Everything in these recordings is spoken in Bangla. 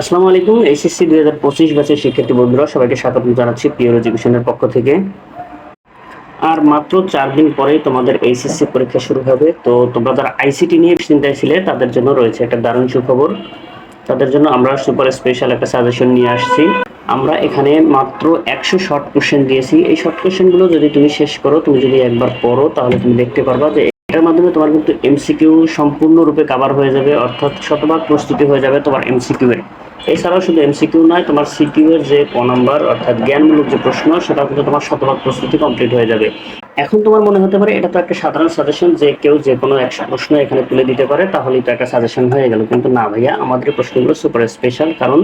আসসালামু আলাইকুম, এসএসসি দুই হাজার পঁচিশ ব্যাচের শিক্ষার্থী বন্ধুরা, সবাইকে স্বাগত জানাচ্ছি পিওর এডুকেশনের পক্ষ থেকে। আর মাত্র চার দিন পরেই তোমাদের এইচএসসি পরীক্ষা শুরু হবে। তো তোমরা যারা আইসিটি নিয়ে চিন্তায় ছিলে, তাদের জন্য রয়েছে একটা দারুণ সুখবর। তাদের জন্য আমরা সুপার স্পেশাল একটা সাজেশন নিয়ে আসছি। আমরা এখানে মাত্র একশো শর্ট কোশ্চেন দিয়েছি। এই শর্ট কোশ্চেনগুলো যদি তুমি শেষ করো, তুমি যদি একবার পড়ো, তাহলে তুমি দেখতে পারবা যে এটার মাধ্যমে তোমার কিন্তু এমসিকিউ সম্পূর্ণরূপে কাভার হয়ে যাবে, অর্থাৎ শতভাগ প্রস্তুতি হয়ে যাবে তোমার এমসিকিউ এর এছাড়াও শুধু এমসিকিউ নয়, তোমার সিকিউ এর যে ক নাম্বার, অর্থাৎ জ্ঞানমূলক যে প্রশ্ন সেটা কিন্তু তোমার শতভাগ প্রস্তুতি কমপ্লিট হয়ে যাবে। এখন তোমার মনে হতে পারে এটা তো একটা সাধারণ সাজেশন যে কেউ যে কোনো একশো প্রশ্ন এখানে তুলে দিতে পারে, তাহলেই তো একটা সাজেশন হয়ে গেল। কিন্তু না ভাইয়া, আমাদের প্রশ্নগুলো সুপার স্পেশাল কারণ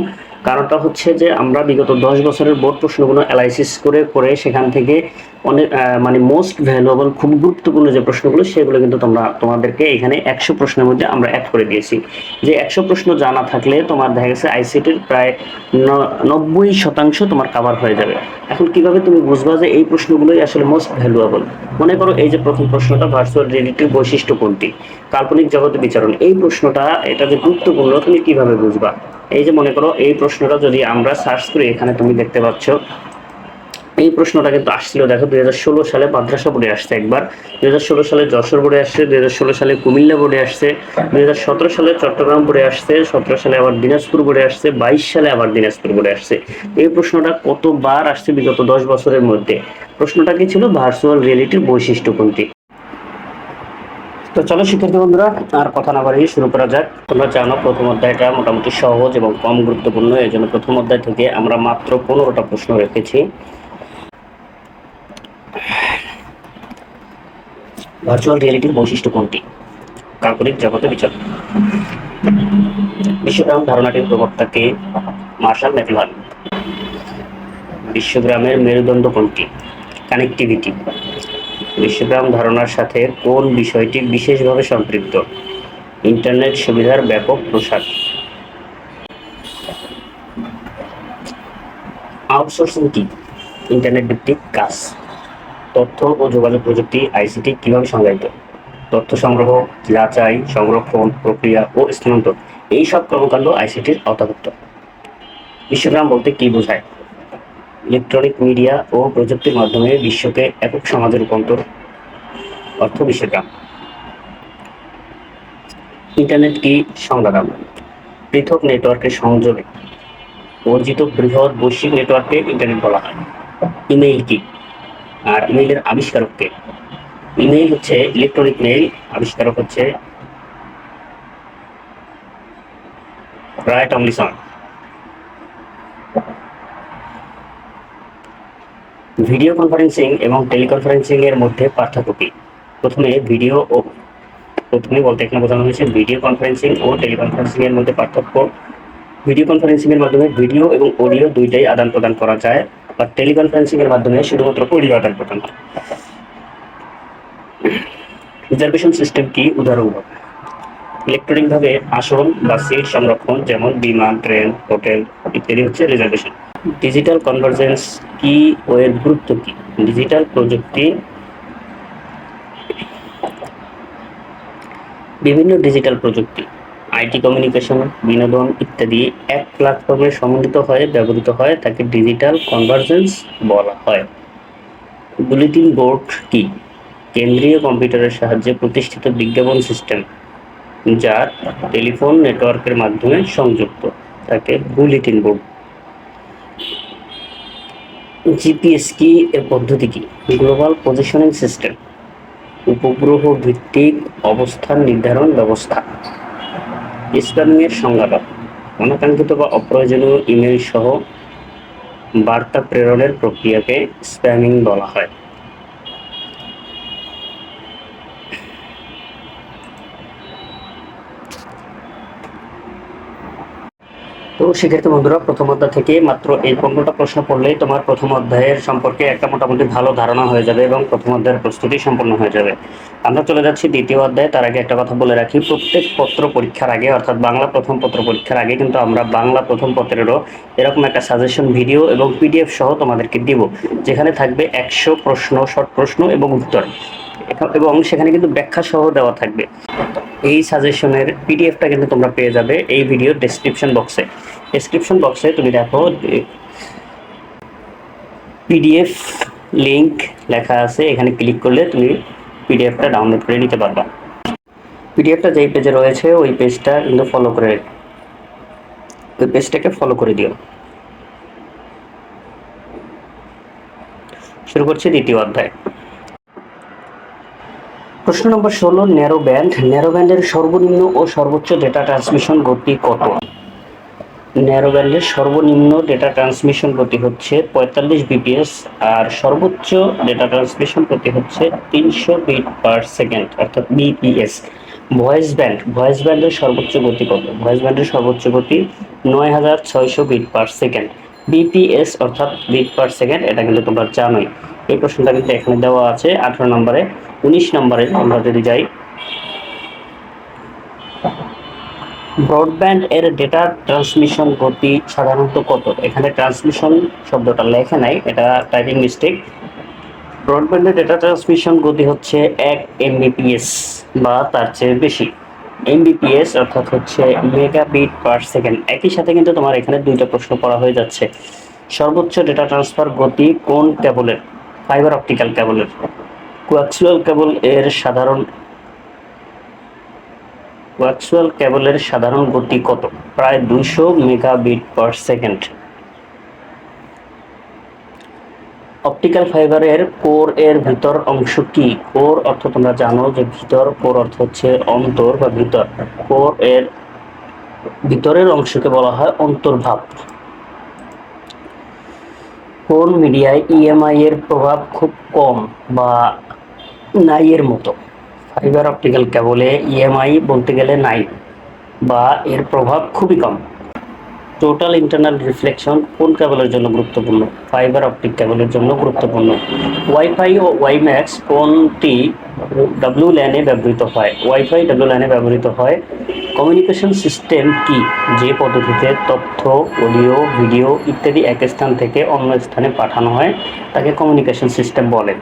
কারণটা হচ্ছে যে আমরা বিগত দশ বছরের বোর্ড প্রশ্নগুলো অ্যালাইসিস করে করে সেখান থেকে অনেক মানে মোস্ট ভ্যালুয়েবল খুব গুরুত্বপূর্ণ যে প্রশ্নগুলো, সেগুলো কিন্তু তোমরা, তোমাদেরকে এখানে একশো প্রশ্নের মধ্যে আমরা অ্যাড করে দিয়েছি। যে একশো প্রশ্ন জানা থাকলে তোমার দেখা গেছে আইসিটির প্রায় নব্বই শতাংশ তোমার কাভার হয়ে যাবে। এখন কীভাবে তুমি বুঝবা যে এই প্রশ্নগুলোই আসলে মোস্ট ভ্যালুয়েবল মনে করো এই যে প্রথম প্রশ্নটা ভার্চুয়াল রিয়েলিটির বৈশিষ্ট্য কোনটি? কাল্পনিক জগতে বিচারণ। এই প্রশ্নটা, এটা যে গুরুত্বপূর্ণ, তুমি কীভাবে বুঝবা? এই যে মনে করো, এই প্রশ্নটা যদি আমরা সার্চ করি, এখানে তুমি দেখতে পাচ্ছ এই প্রশ্নটা কিন্তু আসছিল। দেখো, দুই হাজার ষোলো সালে মাদ্রাসা বোর্ডে আসছে একবার। দুই হাজার ষোলো সালে যশোর বোর্ডে আসছে, দুই হাজার ষোলো সালে কুমিল্লা বোর্ডে আসছে, দুই হাজার সতেরো সালে চট্টগ্রাম বোর্ডে আসছে, সতেরো সালে আবার দিনাজপুর বোর্ডে আসছে, বাইশ সালে আবার দিনাজপুর বোর্ডে আসছে। এই প্রশ্নটা কতবার আসছে বিগত দশ বছরের মধ্যে? প্রশ্নটা কি ছিল? ভার্চুয়াল রিয়েলিটির বৈশিষ্ট্য কোনটি? তো চলো, শিক্ষার্থী বন্ধুরা, আর কথা না বাড়িয়ে শুরু করা যাক। তোমরা জানো, প্রথম অধ্যায়টা মোটামুটি সহজ এবং কম গুরুত্বপূর্ণ। এই জন্য প্রথম অধ্যায় থেকে আমরা মাত্র পনেরোটা প্রশ্ন রেখেছি। ভার্চুয়াল রিয়েলিটির বৈশিষ্ট্য কোনটি? কাল্পনিক জগতে বিচরণ বিশ্বগ্রাম ধারণাটির প্রবক্তাকে মার্শাল ম্যাকলান। বিশ্বগ্রামের মেরুদণ্ড কোনটি? কানেক্টিভিটি। বিশ্বগ্রাম ধারণার সাথে কোন বিষয়টি বিশেষভাবে সম্পৃক্ত? ইন্টারনেট সুবিধার ব্যাপক প্রসার। আউটসোর্সিং কি? ইন্টারনেট ভিত্তিক কাজ। তথ্য ও যোগাযোগ প্রযুক্তি আইসিটি কীভাবে সংজ্ঞায়িত? তথ্য সংগ্রহ, যাচাই, সংরক্ষণ, প্রক্রিয়া ও স্থানান্তর এই সব কর্মকাণ্ড আইসিটির আওতাভুক্ত বিশ্বগ্রাম বলতে কি বোঝায়? ইলেকট্রনিক মিডিয়া ও প্রযুক্তির মাধ্যমে বিশ্বকে একক সমাজে রূপান্তর, অর্থ বিশ্বগ্রাম। ইন্টারনেট কি সংবাদাম? পৃথক নেটওয়ার্কের সংযোগে। অর্জিত বৃহৎ বৈশ্বিক নেটওয়ার্ককে ইন্টারনেট বলা হয়। ইমেইল কি? আর ইমেইলের আবিষ্কারককে। ইমেইল হচ্ছে ইলেকট্রনিক মেইল, আবিষ্কারক হচ্ছে ভিডিও কনফারেন্সিং এবং টেলিকনফারেন্সিং এর মধ্যে পার্থক্য কি? প্রথমে ভিডিও ও প্রথমে বলতে এখানে বোঝানো হয়েছে, ভিডিও কনফারেন্সিং ও টেলিকনফারেন্সিং এর মধ্যে পার্থক্য। ভিডিও কনফারেন্সিং এর মাধ্যমে ভিডিও এবং অডিও দুইটাই আদান প্রদান করা যায়। বা টেলিকনফারেন্সিং এর মাধ্যমে শুধুমাত্র অডিও আদান রিজার্ভেশন সিস্টেম কি? উদাহরণ দাও ইলেকট্রনিক ভাবে আসন বা সিট সংরক্ষণ, যেমন বিমান, ট্রেন হোটেল ইত্যাদি হচ্ছে রিজার্ভেশন ডিজিটাল কনভার্জেন্স কি? ও এর গুরুত্ব কি? ডিজিটাল প্রযুক্তি। বিভিন্ন ডিজিটাল প্রযুক্তি। আইটি কমিউনিকেশন, বিনোদন ইত্যাদি এক প্ল্যাটফর্মে সমন্বিত হয়ে ব্যবহৃত হয়, তাকে ডিজিটাল কনভার্জেন্স বলা হয়। বুলেটিন বোর্ড কি? কেন্দ্রীয় কম্পিউটারের সাহায্যে প্রতিষ্ঠিত বিজ্ঞাপন সিস্টেম যা টেলিফোন নেটওয়ার্কের মাধ্যমে সংযুক্ত, তাকে বুলেটিন বোর্ড জিপিএস কি? এর পদ্ধতি কি? গ্লোবাল পজিশনিং সিস্টেম উপগ্রহ ভিত্তিক অবস্থান নির্ধারণ ব্যবস্থা। স্প্যামিং সংজ্ঞাটা অনাকাঙ্ক্ষিত বা অপ্রয়োজনীয় ইমেল সহ বার্তা প্রেরণের প্রক্রিয়াকে স্প্যামিং বলা হয়। তো সেক্ষেত্রে বন্ধুরা, প্রথম অধ্যায় থেকে মাত্র এই পনেরোটা প্রশ্ন পড়লেই তোমার প্রথম অধ্যায়ের সম্পর্কে একটা মোটামুটি ভালো ধারণা হয়ে যাবে এবং প্রথম অধ্যায়ের প্রস্তুতি সম্পন্ন হয়ে যাবে। আমরা চলে যাচ্ছি দ্বিতীয় অধ্যায়ে। তার আগে একটা কথা বলে রাখি, প্রত্যেক পত্র পরীক্ষার আগে, অর্থাৎ বাংলা প্রথম পত্র পরীক্ষার আগে কিন্তু আমরা বাংলা প্রথম পত্রেরও এরকম একটা সাজেশন ভিডিও এবং পিডিএফ সহ তোমাদেরকে দিব, যেখানে থাকবে একশো প্রশ্ন, শর্ট প্রশ্ন এবং উত্তর। এবং সেখানে কিন্তু ব্যাখ্যা সহ দেওয়া থাকবে। এই সাজেশনের পিডিএফটা কিন্তু তোমরা পেয়ে যাবে এই ভিডিও ডেসক্রিপশন বক্সে ডেসক্রিপশন বক্সে তুমি দেখো পিডিএফ লিংক লেখা আছে, এখানে ক্লিক করলে তুমি পিডিএফটা ডাউনলোড করে নিতে পারবা। পিডিএফটা যেই পেজে রয়েছে, ওই পেজটা কিন্তু ফলো করে ওই পেজটাকে ফলো করে দিও। শুরু করছি দ্বিতীয় অধ্যায়। প্রশ্ন নম্বর ষোলো ন্যারো ব্যান্ড ন্যারো ব্যান্ডের সর্বনিম্ন ও সর্বোচ্চ ডেটা ট্রান্সমিশন গতি কত? ন্যারো ব্যান্ডের সর্বনিম্ন ডেটা ট্রান্সমিশন গতি হচ্ছে পঁয়তাল্লিশ বিপিএস আর সর্বোচ্চ ডেটা ট্রান্সমিশন গতি হচ্ছে তিনশো বিট পার সেকেন্ড অর্থাৎ বিপিএস ভয়েস ব্যান্ড, ভয়েস ব্যান্ডের সর্বোচ্চ গতি কত? ভয়েস ব্যান্ডের সর্বোচ্চ গতি নয় হাজার ছয়শো বিট পার সেকেন্ড বিপিএস অর্থাৎ বিট পার সেকেন্ড এটা কিন্তু তোমরা জানোই। এই প্রশ্নটা কিন্তু এখানে দেওয়া আছে আঠারো নম্বরে। উনিশ নম্বরে আমরা যদি যাই। ব্রডব্যান্ড এর ডেটা ট্রান্সমিশন গতি সাধারণত কত? এখানে ট্রান্সমিশন শব্দটা লেখে নাই, এটা টাইপিং মিস্টেক ব্রডব্যান্ডের ডেটা ট্রান্সমিশন গতি হচ্ছে এক এমবিপিএস বা তার চেয়ে বেশি। এমবিপিএস অর্থাৎ হচ্ছে মেগাবিট পার সেকেন্ড একই সাথে কিন্তু তোমার এখানে দুইটা প্রশ্ন করা হয়ে যাচ্ছে। সর্বোচ্চ ডেটা ট্রান্সফার গতি কোন কেবলের ফাইবার অপটিক্যাল কেবলের কোয়াক্সুয়াল কেবল এর সাধারণ কোয়াক্সুয়াল কেবলের সাধারণ গতি কত? প্রায় দুইশো মেগাবিট পার সেকেন্ড অপটিক্যাল ফাইবারের কোর এর ভিতর অংশ কি? কোর অর্থ তোমরা জানো যে ভিতর কোর অর্থ হচ্ছে অন্তর বা ভিতর। কোর এর ভিতরের অংশকে বলা হয় অন্তর্ভাব কোন মিডিয়ায় ইএমআই এর প্রভাব খুব কম বা নাই এর মতো ফাইবার অপটিক্যাল কেবলে ইএমআই বলতে গেলে নাই বা এর প্রভাব খুবই কম। টোটাল ইন্টারনাল রিফ্লেকশন কোন কেবলের জন্য গুরুত্বপূর্ণ? ফাইবার অপটিক কেবলের জন্য গুরুত্বপূর্ণ। ওয়াইফাই ও ওয়াইম্যাক্স কোনটি? ডাব্লিউ ল্যানে ব্যবহৃত হয়। ওয়াইফাই ডাব্লিউ ল্যানে ব্যবহৃত হয় কমিউনিকেশন সিস্টেম কি? যে পদ্ধতিতে তথ্য, অডিও, ভিডিও ইত্যাদি এক স্থান থেকে অন্য স্থানে পাঠানো হয়, তাকে কমিউনিকেশন সিস্টেম বলে।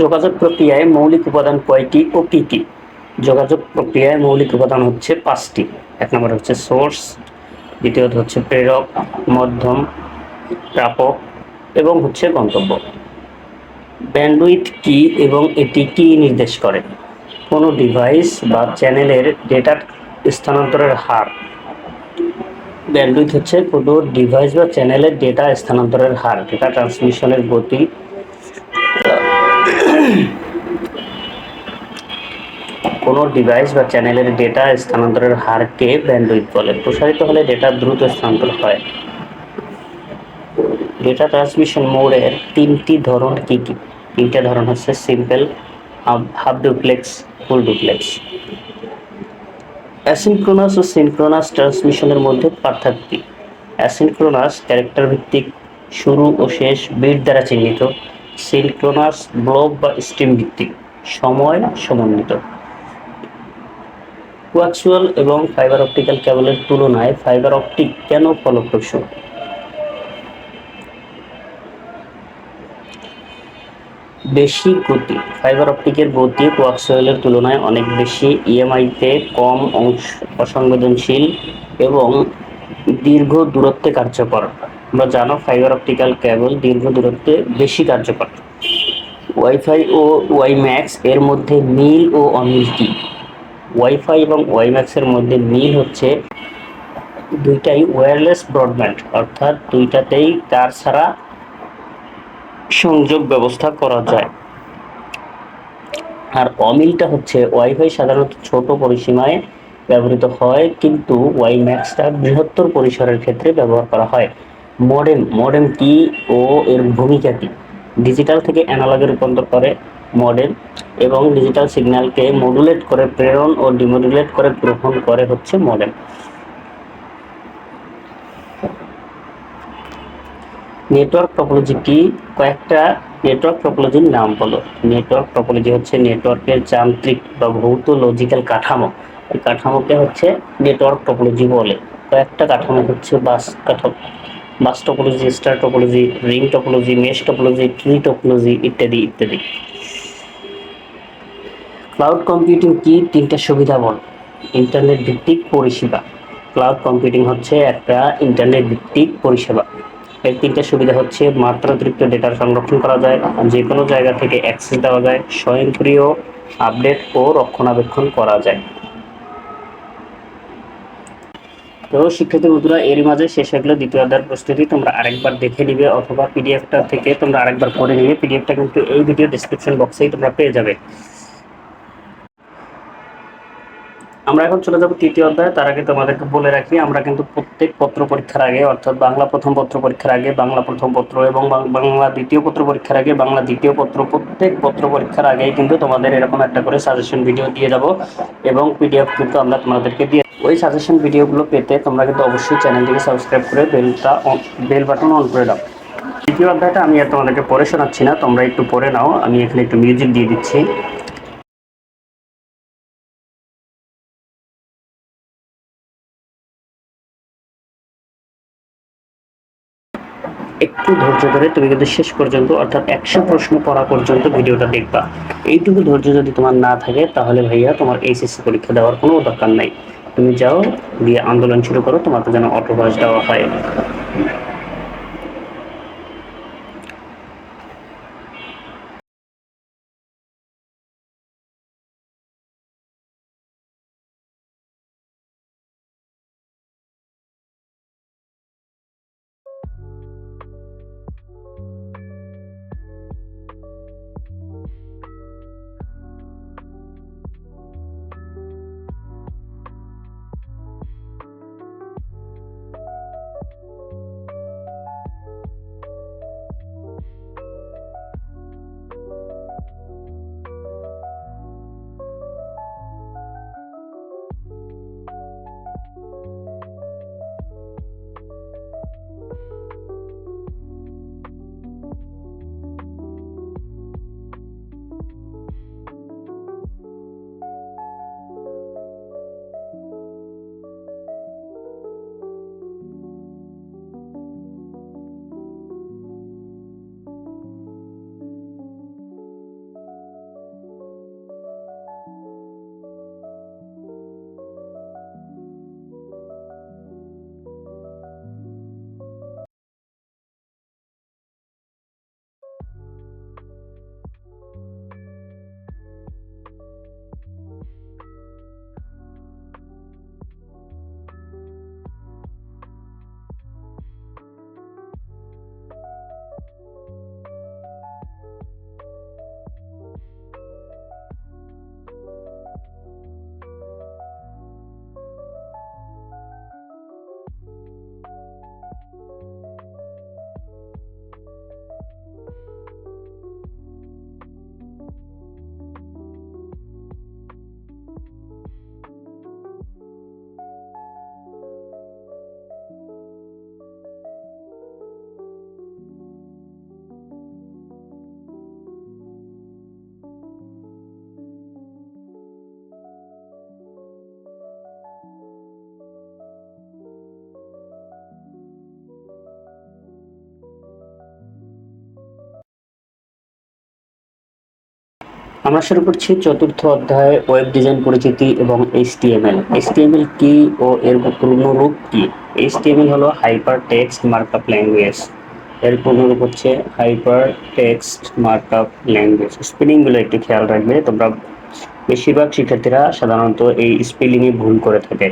যোগাযোগ প্রক্রিয়ায় মৌলিক উপাদান কয়টি ও কী কী? যোগাযোগ প্রক্রিয়ায় মৌলিক উপাদান হচ্ছে পাঁচটি। এক নম্বর হচ্ছে সোর্স, দ্বিতীয়ত হচ্ছে প্রেরক, মধ্যম, প্রাপক এবং হচ্ছে গন্তব্য। ব্যান্ডউইথ কি এবং এটি কি নির্দেশ করে? কোনো ডিভাইস বা চ্যানেলের ডেটা স্থানান্তরের হার। ব্যান্ডউইথ হচ্ছে কোনো ডিভাইস বা চ্যানেলের ডেটা স্থানান্তরের হার ডেটা ট্রান্সমিশনের গতি। কোনো ডিভাইস বা চ্যানেলের ডেটা স্থানান্তরের হারকে ব্যান্ডউইথ বলে। প্রসারিত হলে ডেটা দ্রুত স্থানান্তর হয়। ডেটা ট্রান্সমিশন মোডের তিনটি ধরন কি কি? তিনটা ধরন হচ্ছে simple half duplex, full duplex. Asynchronous ও সিনক্রোনাস ট্রান্সমিশনের মধ্যে পার্থক্য। কি অ্যাসিনক্রোনাস ক্যারেক্টার ভিত্তিক শুরু ও শেষ বিট দ্বারা চিহ্নিত। সিনক্রোনাস ব্লক বা স্ট্রিম ভিত্তিক, সময় সমন্বিত। কোয়াক্সুয়াল এবং ফাইবার অপটিক্যাল কেবলের তুলনায় ফাইবার অপটিক কেন ফলপ্রসূ? বেশি গতি। ফাইবার অপটিকের গতি কোয়াক্সুয়ালের তুলনায় অনেক বেশি ইএমআইতে কম অংশ অসংবেদনশীল এবং দীর্ঘ দূরত্বে কার্যকর। আমরা জানো ফাইবার অপটিক্যাল কেবল দীর্ঘ দূরত্বে বেশি কার্যকর। ওয়াইফাই ও ওয়াইম্যাক্স এর মধ্যে মিল ও অমিল কি ওয়াইফাই এবং ওয়াইম্যাক্সের মধ্যে মিল হচ্ছে দুইটাই ওয়্যারলেস ব্রডব্যান্ড অর্থাৎ দুইটাতেই তার ছাড়া সংযোগ ব্যবস্থা করা যায়। আর অমিলটা হচ্ছে ওয়াইফাই সাধারণত ছোট পরিসীমায় ব্যবহৃত হয়, কিন্তু ওয়াই ম্যাক্সটা বৃহত্তর পরিসরের ক্ষেত্রে ব্যবহার করা হয়। মডেম মডেম কি ও এর ভূমিকা কি? ডিজিটাল থেকে অ্যানালগে রূপান্তর করে মডেম এবং ডিজিটাল সিগন্যালকে মডুলেট করে প্রেরণ ও ডিমডুলেট করে গ্রহণ করে হচ্ছে মডেম। নেটওয়ার্ক টপোলজি কি? কয়েকটা নেটওয়ার্ক টপোলজির নাম বলো। নেটওয়ার্ক টপোলজি হচ্ছে নেটওয়ার্কের যান্ত্রিক বা ভৌত লজিক্যাল কাঠামো। এই কাঠামোকে হচ্ছে নেটওয়ার্ক টপোলজি বলে। কয়েকটা কাঠামো হচ্ছে বাস কাঠামো। Bus topology star topology ring topology mesh topology tree topology ইত্যাদি ইত্যাদি। ক্লাউড কম্পিউটিং কি? তিনটা সুবিধা বল। ইন্টারনেট ভিত্তিক পরিষেবা। ক্লাউড কম্পিউটিং হচ্ছে একটা ইন্টারনেট ভিত্তিক পরিষেবা। এর তিনটা সুবিধা হচ্ছে মাত্রাতিরিক্ত ডেটা সংরক্ষণ করা যায় যে কোনো জায়গা থেকে অ্যাক্সেস দেওয়া যায়, স্বয়ংক্রিয় আপডেট ও রক্ষণাবেক্ষণ করা যায়। তো শিক্ষার্থী বন্ধুরা, এরই মাঝে শেষ হয়ে গেলো দ্বিতীয় অধ্যায়ের প্রস্তুতি। তোমরা আরেকবার দেখে নিবে অথবা পিডিএফটা থেকে তোমরা আরেকবার পড়ে নিবে। পিডিএফটা কিন্তু এই ভিডিও ডিসক্রিপশন বক্সেই তোমরা পেয়ে যাবে। আমরা এখন চলে যাব তৃতীয় অধ্যায়। তার আগে তোমাদেরকে বলে রাখি, আমরা কিন্তু প্রত্যেক পত্র পরীক্ষার আগে, অর্থাৎ বাংলা প্রথম পত্র পরীক্ষার আগে, বাংলা প্রথম পত্র এবং বাংলা দ্বিতীয় পত্র পরীক্ষার আগে, বাংলা দ্বিতীয় পত্র, প্রত্যেক পত্র পরীক্ষার আগেই কিন্তু তোমাদের এরকম একটা করে সাজেশন ভিডিও দিয়ে যাব এবং পিডিএফ কিন্তু আমরা তোমাদেরকে দিয়ে ওই সাজেশন ভিডিওগুলো পেতে তোমরা কিন্তু অবশ্যই চ্যানেলটিকে সাবস্ক্রাইব করে বেলটা বেল বাটন অন করে দাও। দ্বিতীয় অধ্যায়টা আমি আর তোমাদেরকে পড়ে শোনাচ্ছি না, তোমরা একটু পড়ে নাও। আমি এখানে একটু মিউজিক দিয়ে দিচ্ছি। ধৈর্য ধরে তুমি কিন্তু শেষ পর্যন্ত, অর্থাৎ একশো প্রশ্ন পড়া পর্যন্ত ভিডিওটা দেখবা। এইটুকু ধৈর্য যদি তোমার না থাকে, তাহলে ভাইয়া তোমার এইচএসসি পরীক্ষা দেওয়ার কোনো দরকার নাই। তুমি যাও দিয়ে আন্দোলন শুরু করো তোমাকে যেন অটো বয়স দেওয়া হয়। আমরা শুরু করছি চতুর্থ অধ্যায় ওয়েব ডিজাইন পরিচিতি এবং এইচটিএমএল এইচটিএমএল কি ও এর পূর্ণরূপ কি? এইচটিএমএল হলো হাইপার টেক্সট মার্কআপ ল্যাঙ্গুয়েজ এর পূর্ণরূপ হচ্ছে হাইপার টেক্সট মার্কআপ ল্যাঙ্গুয়েজ স্পেলিংগুলো একটু খেয়াল রাখবে। তোমরা বেশিরভাগ শিক্ষার্থীরা সাধারণত এই স্পেলিংয়ে ভুল করে থাকে।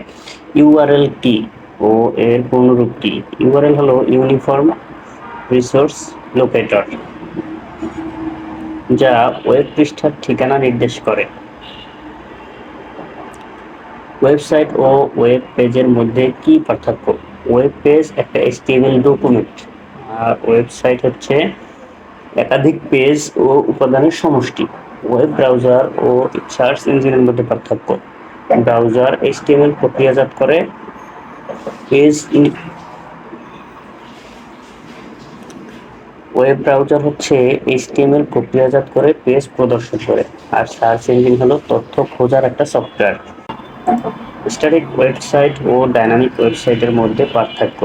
ইউআরএল কি? ও এর পূর্ণরূপ কি? ইউআরএল হলো ইউনিফর্ম রিসোর্স লোকেটর যা ওয়েব পৃষ্ঠার ঠিকানা নির্দেশ করে। ওয়েবসাইট ও ওয়েব পেজের মধ্যে কি পার্থক্য? ওয়েব পেজ একটা এসটিএমএল ডকুমেন্ট আর ওয়েবসাইট হচ্ছে একাধিক পেজ ও উপাদানের সমষ্টি। ওয়েব ব্রাউজার ও সার্চ ইঞ্জিনের মধ্যে পার্থক্য। ব্রাউজার এইচটিএমএল প্রক্রিয়াজাত করে পেজ ওয়েব ব্রাউজার হচ্ছে এইচটিএমএল প্রক্রিয়াজাত করে পেজ প্রদর্শন করে। আর সার্চ ইঞ্জিন হলো তথ্য খোঁজার একটা সফটওয়্যার স্ট্যাটিক ওয়েবসাইট ও ডাইনামিক ওয়েবসাইটের মধ্যে পার্থক্য।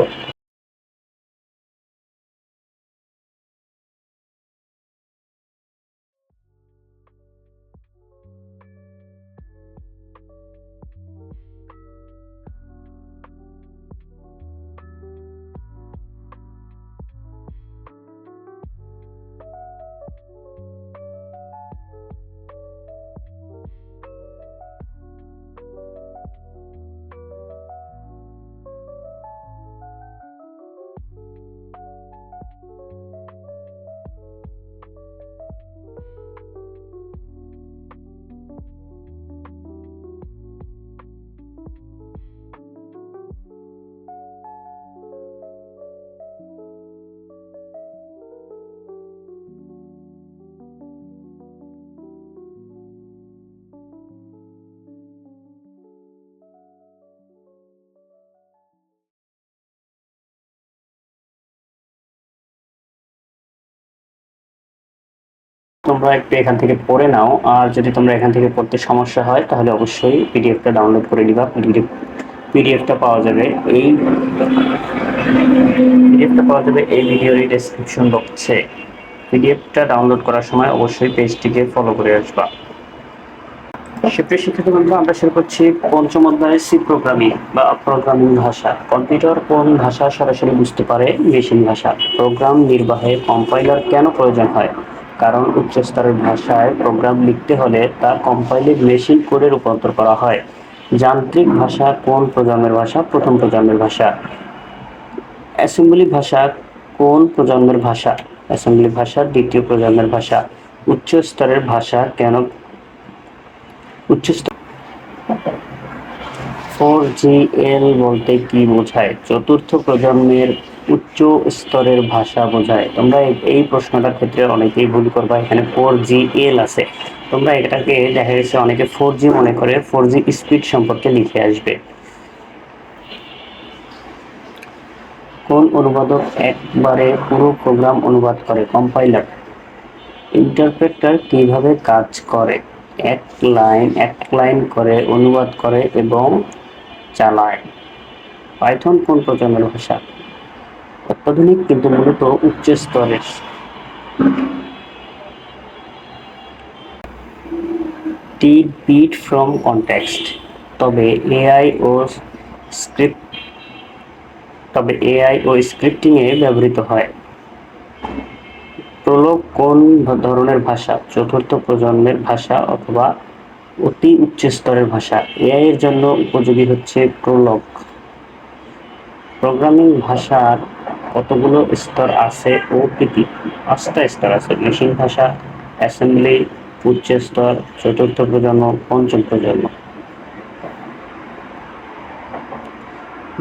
তোমরা একটু এখান থেকে পড়ে নাও। আর যদি তোমরা এখান থেকে পড়তে সমস্যা হয়, তাহলে অবশ্যই পিডিএফটা ডাউনলোড করে নিবা। পিডিএফ পিডিএফটা পাওয়া যাবে এই পিডিএফটা পাওয়া যাবে এই ভিডিওর ডেসক্রিপশন বক্সে পিডিএফটা ডাউনলোড করার সময় অবশ্যই পেজটিকে ফলো করে আসবা। সুপ্রিয় শিক্ষার্থী বন্ধু আমরা শুরু করছি পঞ্চম অধ্যায় সি প্রোগ্রামিং বা প্রোগ্রামিং ভাষা। কম্পিউটার কোন ভাষা সরাসরি বুঝতে পারে? মেশিন ভাষা। প্রোগ্রাম নির্বাহে কম্পাইলার কেন প্রয়োজন হয়? কারণ উচ্চ স্তরের ভাষায় প্রোগ্রাম লিখতে হলে তা কম্পাইলের মেশিন কোডে রূপান্তর করা হয়। যান্ত্রিক ভাষা কোন প্রজন্মের ভাষা? প্রথম প্রজন্মের ভাষা। অ্যাসেম্বলি ভাষা কোন প্রজন্মের ভাষা? অ্যাসেম্বলি ভাষা দ্বিতীয় প্রজন্মের ভাষা। উচ্চ স্তরের ভাষা কেন উচ্চ ফোর জি এল বলতে কি বোঝায়? চতুর্থ প্রজন্মের উচ্চ স্তরের ভাষা বোঝায়। তোমরা এই প্রশ্নটার ক্ষেত্রে অনেকেই ভুল করবা, এখানে ফোর জি এল আছে। তোমরা এটাকে দেখা গেছে অনেকে ফোর জি মনে করে ফোর জি স্পিড সম্পর্কে লিখে আসবে। কোন অনুবাদক একবারে পুরো প্রোগ্রাম অনুবাদ করে? কম্পাইলার ইন্টারপ্রেটার কীভাবে কাজ করে? এক লাইন এক লাইন করে অনুবাদ করে এবং চালায়। পাইথন কোন প্রজন্মের ভাষা? অত্যাধুনিক কিন্তু মূলত উচ্চ স্তরের। টি বিট ফ্রম কনটেক্সট। তবে এআই ও স্ক্রিপ্ট, তবে এআই ও স্ক্রিপ্টিংয়ে ব্যবহৃত হয়। প্রলোভ কোন ধরনের ভাষা? চতুর্থ প্রজন্মের ভাষা অথবা অতি উচ্চ স্তরের ভাষা? এআই এর জন্য উপযোগী হচ্ছে প্রলোভ প্রোগ্রামিং ভাষার কতগুলো স্তর আছে ও কি পাঁচটা স্তর আছে, মেশিন ভাষা অ্যাসেম্বলি উচ্চ স্তর, চতুর্থ প্রজন্ম, পঞ্চম প্রজন্ম।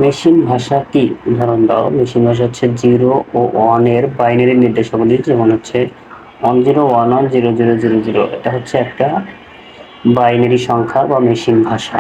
মেশিন ভাষা কি? উদাহরণ দাও। মেশিন ভাষা হচ্ছে জিরো ও ওয়ানের বাইনারি নির্দেশাবলী, যেমন হচ্ছে one zero one one zero zero zero zero এটা হচ্ছে একটা বাইনারি সংখ্যা বা মেশিন ভাষা।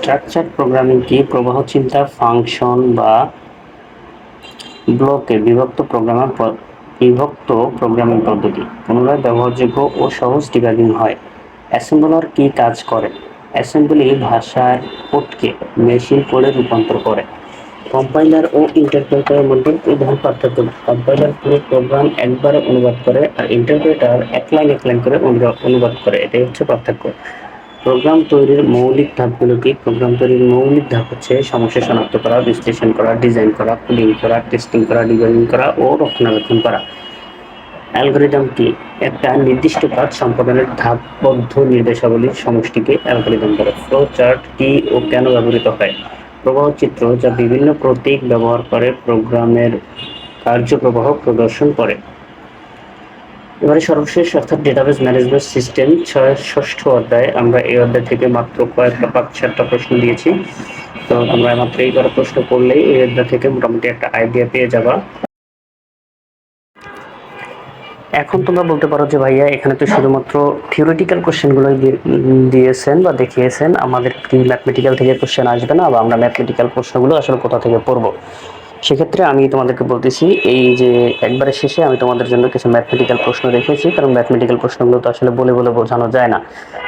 স্ট্রাকচার প্রোগ্রামিং কি? প্রবাহ চিন্তা ফাংশন বা ব্লকে বিভক্ত প্রোগ্রামার বিভক্ত প্রোগ্রামিং পদ্ধতি। পুনরায় ব্যবহারযোগ্য ও সহজ ডিবাগিং হয়। অ্যাসেম্বলার কি কাজ করে? অ্যাসেম্বলি ভাষার কোডকে মেশিন কোডে রূপান্তর করে। কম্পাইলার ও ইন্টারপ্রেটারের মধ্যে প্রধান পার্থক্য কম্পাইলার পুরো প্রোগ্রাম একবারে অনুবাদ করে আর ইন্টারপ্রেটার এক লাইন এক লাইন করে অনুবাদ করে। এটাই হচ্ছে পার্থক্য। প্রোগ্রাম তৈরির মৌলিক ধাপগুলো কি? প্রোগ্রাম তৈরির মৌলিক ধাপ হচ্ছে সমস্যা শনাক্ত করা, বিশ্লেষণ করা, ডিজাইন করা কুলিং করা, টেস্টিং করা, ডিজাইনিং করা ও রক্ষণাবেক্ষণ করা। অ্যালগোরিদম কি? একটা নির্দিষ্ট কাজ সম্পাদনের ধাপবদ্ধ নির্দেশাবলীর সমষ্টিকে অ্যালগোরিদম করে ফ্লো চার্ট কি ও কেন ব্যবহৃত হয়? প্রবাহ চিত্র যা বিভিন্ন প্রতীক ব্যবহার করে, প্রোগ্রামের কার্যপ্রবাহ প্রদর্শন করে। এবারে সর্বশেষ অর্থাৎ ডেটাবেস ম্যানেজমেন্ট সিস্টেম ছয় ষষ্ঠ অধ্যায়। আমরা এই অধ্যায় থেকে মাত্র কয়েকটা পাঁচ চারটা প্রশ্ন দিয়েছি। তো তোমরা মাত্র এই কটা প্রশ্ন করলেই এই অধ্যায় থেকে মোটামুটি একটা আইডিয়া পেয়ে যাবা। এখন তোমরা বলতে পারো যে ভাইয়া, এখানে তো শুধুমাত্র থিওরিটিক্যাল কোশ্চেনগুলোই দিয়েছেন বা দেখিয়েছেন। আমাদের কি ম্যাথমেটিক্যাল থেকে কোশ্চেন আসবে না বা আমরা ম্যাথমেটিক্যাল প্রশ্নগুলো আসলে কোথা থেকে পড়ব? সেক্ষেত্রে আমি তোমাদেরকে বলতেছি, এই যে একবারের শেষে আমি তোমাদের জন্য কিছু ম্যাথমেটিক্যাল প্রশ্ন রেখেছি কারণ ম্যাথমেটিক্যাল প্রশ্নগুলো তো আসলে বলে বলে বোঝানো যায় না।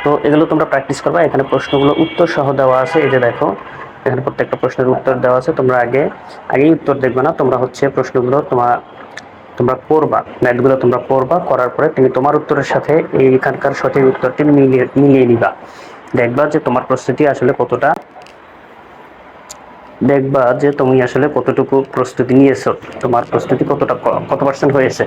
তো এগুলো তোমরা প্র্যাকটিস করবা, এখানে প্রশ্নগুলো উত্তর সহ দেওয়া আছে, এই যে দেখো, এখানে প্রত্যেকটা প্রশ্নের উত্তর দেওয়া আছে, তোমরা আগে, আগেই উত্তর দেখবে না, তোমরা হচ্ছে প্রশ্নগুলো তোমার তোমরা করবা ম্যাথগুলো তোমরা করবা করার পরে তুমি তোমার উত্তরের সাথে এইখানকার সঠিক উত্তরটি মিলিয়ে মিলিয়ে নিবা। দেখবা যে তোমার প্রস্তুতি আসলে কতটা দেখবা যে তুমি আসলে কতটুকু প্রস্তুতি নিয়েছো তোমার প্রস্তুতি কতটা কত পার্সেন্ট হয়েছে।